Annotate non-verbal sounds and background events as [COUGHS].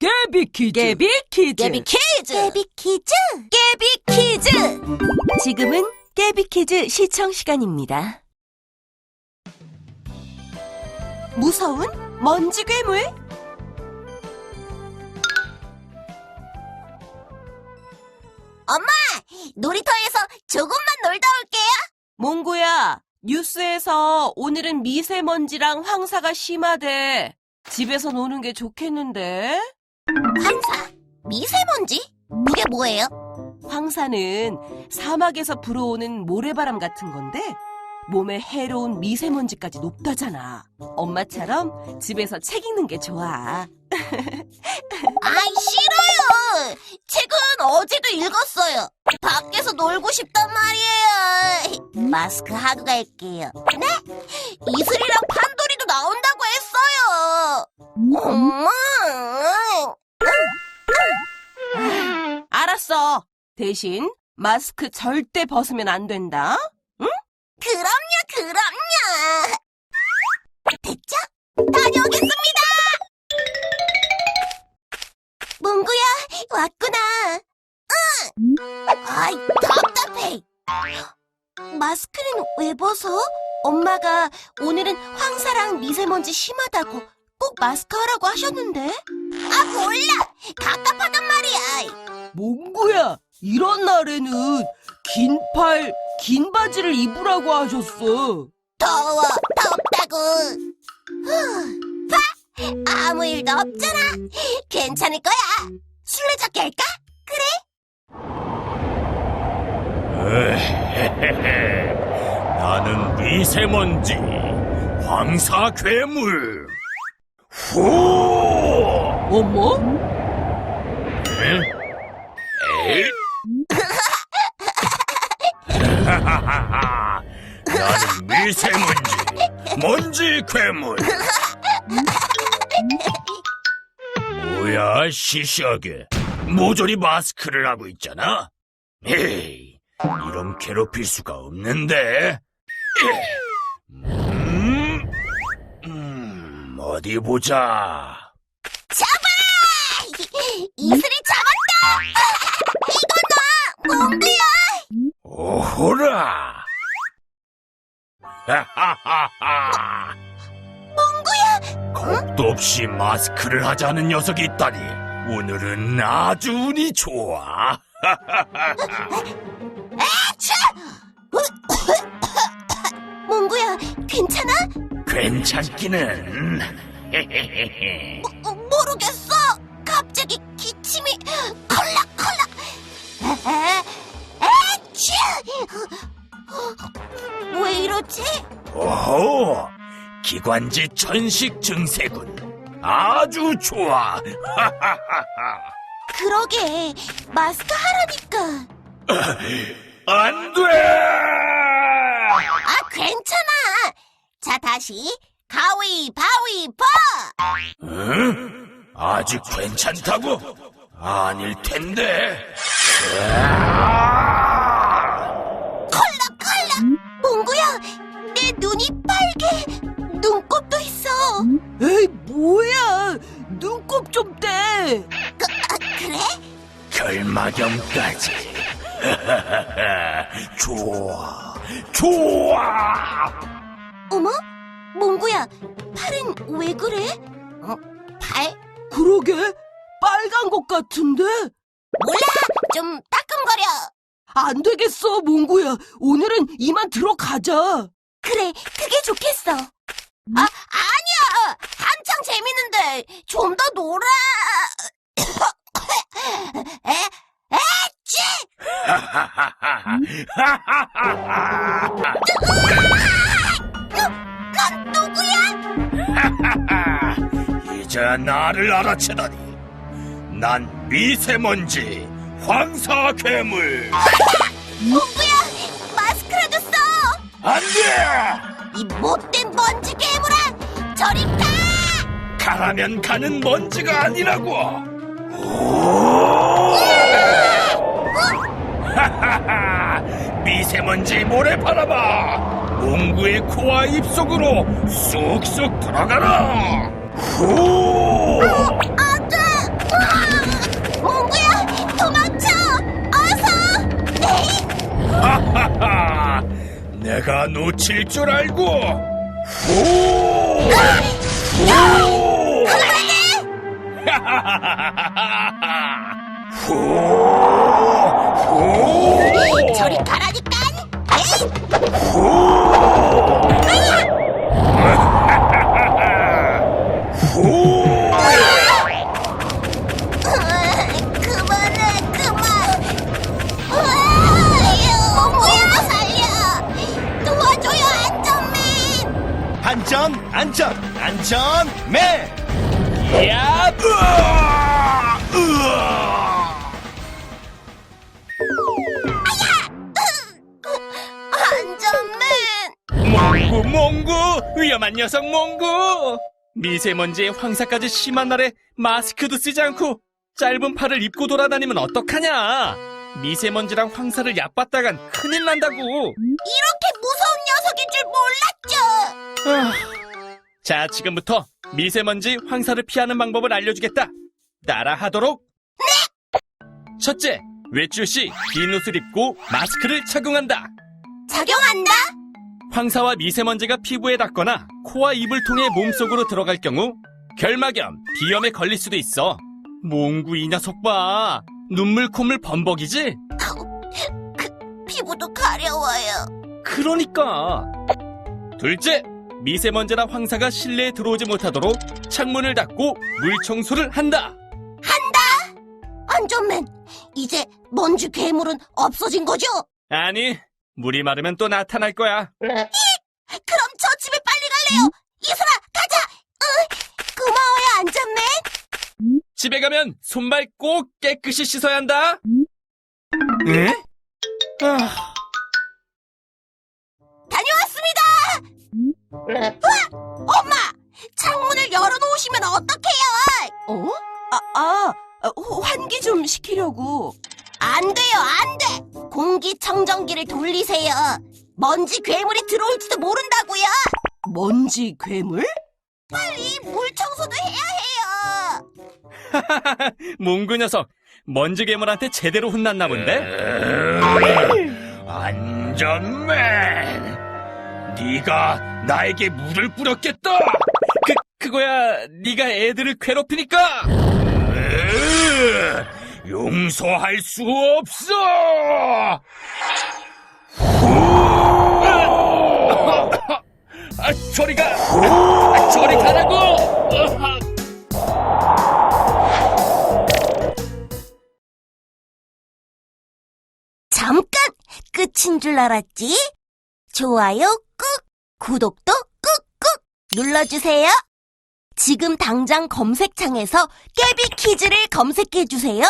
깨비 퀴즈. 깨비 퀴즈. 깨비 퀴즈! 깨비 퀴즈! 깨비 퀴즈! 지금은 깨비 퀴즈 시청 시간입니다. 무서운 먼지 괴물? 놀이터에서 조금만 놀다 올게요. 몽구야, 뉴스에서 오늘은 미세먼지랑 황사가 심하대. 집에서 노는 게 좋겠는데? 황사? 미세먼지? 그게 뭐예요? 황사는 사막에서 불어오는 모래바람 같은 건데 몸에 해로운 미세먼지까지 높다잖아. 엄마처럼 집에서 책 읽는 게 좋아. [LAUGHS] 아이, 싫어요! 책은 어제도 읽었어요. 밖에서 놀고 싶단 말이에요. 마스크 하고 갈게요. 네? 이슬이랑 판돌이도 나온다고 했어요. 엄마! 알았어. 대신 마스크 절대 벗으면 안 된다. 그럼요, 그럼요. 됐죠? 다녀오겠습니다. 몽구야, 왔구나. 응. 아이, 답답해. 마스크는 왜 벗어? 엄마가 오늘은 황사랑 미세먼지 심하다고 꼭 마스크 하라고 하셨는데. 아, 몰라. 답답하단 말이야. 몽구야, 이런 날에는 긴 팔, 긴 바지를 입으라고 하셨어. 더워, 덥다고. 후, 봐! 아무 일도 없잖아. 괜찮을 거야. 술래잡기 할까? [LAUGHS] 나는 미세먼지, 황사 괴물. 후! 어머? 에? 미세먼지, 먼지 괴물. 뭐야, 시시하게. 모조리 마스크를 하고 있잖아? 에이, 이런 괴롭힐 수가 없는데. 음, 음, 어디 보자. 이슬이 잡았다! 이거 나! 몽구야! 오호라! 하하하하! 몽구야! 겁도 없이 마스크를 하자는 녀석이 있다니 오늘은 아주 운이 좋아. [LAUGHS] 몽구야, 괜찮아? 괜찮기는. 어, 모르겠어. 갑자기 기침이 콜락콜락. 이러지? 오호! 기관지 천식 증세군. 아주 좋아. [LAUGHS] 그러게 마스크 하라니까. [LAUGHS] 안 돼! 아 괜찮아. 자 다시 가위 바위 보. 응? 아직 괜찮다고? 아닐 텐데. 콜락 눈이 빨개. 눈곱도 있어. 에이, 뭐야. 눈곱 좀 떼. 그, 아, 그래? 결막염까지. [LAUGHS] 좋아, 좋아. 어머? 몽구야, 팔은 왜 그래? 어, 팔? 그러게. 빨간 것 같은데? 몰라, 좀 따끔거려. 안 되겠어, 몽구야. 오늘은 이만 들어가자. 그래, 그게 좋겠어. 아, 아니야! 한창 재밌는데, 좀 더 놀아! [COUGHS] 에, 에취! 넌 누구야? [LAUGHS] 이제 나를 알아채다니. 난 미세먼지, 황사 괴물. 써! 안 돼! 이 못된 먼지 괴물아! 저리 가! 가라면 가는 먼지가 아니라고. 하하하! [LAUGHS] 미세먼지 모래바람아! 몽구의 코와 입속으로 쑥쑥 들어가라! 후! 놓칠 줄 알고. 후! 후! 후! 저리 가라니까. 그만해, 안전, 안전, 안전맨! 야! 으아! 으아! 안전맨. 몽구 몽구 위험한 녀석 몽구 미세먼지에 황사까지 심한 날에 마스크도 쓰지 않고 짧은 팔을 입고 돌아다니면 어떡하냐 미세먼지랑 황사를 얕봤다간 큰일 난다고 이렇게 무서운 녀석인 줄 몰랐죠. 아, 자 지금부터 미세먼지 황사를 피하는 방법을 알려주겠다 따라 하도록 첫째 외출 시 긴 옷을 입고 마스크를 착용한다 착용한다. 황사와 미세먼지가 피부에 닿거나 코와 입을 통해 몸속으로 들어갈 경우 결막염, 비염에 걸릴 수도 있어. 몽구 이 녀석 봐. 눈물 콧물 범벅이지? 피부도 가려워요. 그러니까. 둘째, 미세먼지나 황사가 실내에 들어오지 못하도록 창문을 닫고 물 청소를 한다. 안전맨, 이제 먼지 괴물은 없어진 거죠? 아니, 물이 마르면 또 나타날 거야. 그럼 저 집에 빨리 갈래요. 이슬아, 가자. 으, 고마워요, 안전맨. 집에 가면 손발 꼭 깨끗이 씻어야 한다. 에? 아, 엄마, 창문을 열어놓으시면 어떡해요? 어? 아, 아, 아, 환기 좀 시키려고. 안 돼요, 안 돼. 공기청정기를 돌리세요. 먼지 괴물이 들어올지도 모른다고요. 먼지 괴물? 빨리 물 청소도 해야 해요. [LAUGHS] 몽구 녀석, 먼지 괴물한테 제대로 혼났나 본데? [LAUGHS] 안전맨, 네가 나에게 물을 뿌렸겠다. 그 그거야, 네가 애들을 괴롭히니까. 으, 용서할 수 없어. 아, 저리 가. 아, 저리 가라고. 잠깐 끝인 줄 알았지? 좋아요 꾹, 구독도 꾹꾹 눌러주세요. 지금 당장 검색창에서 깨비 퀴즈를 검색해주세요.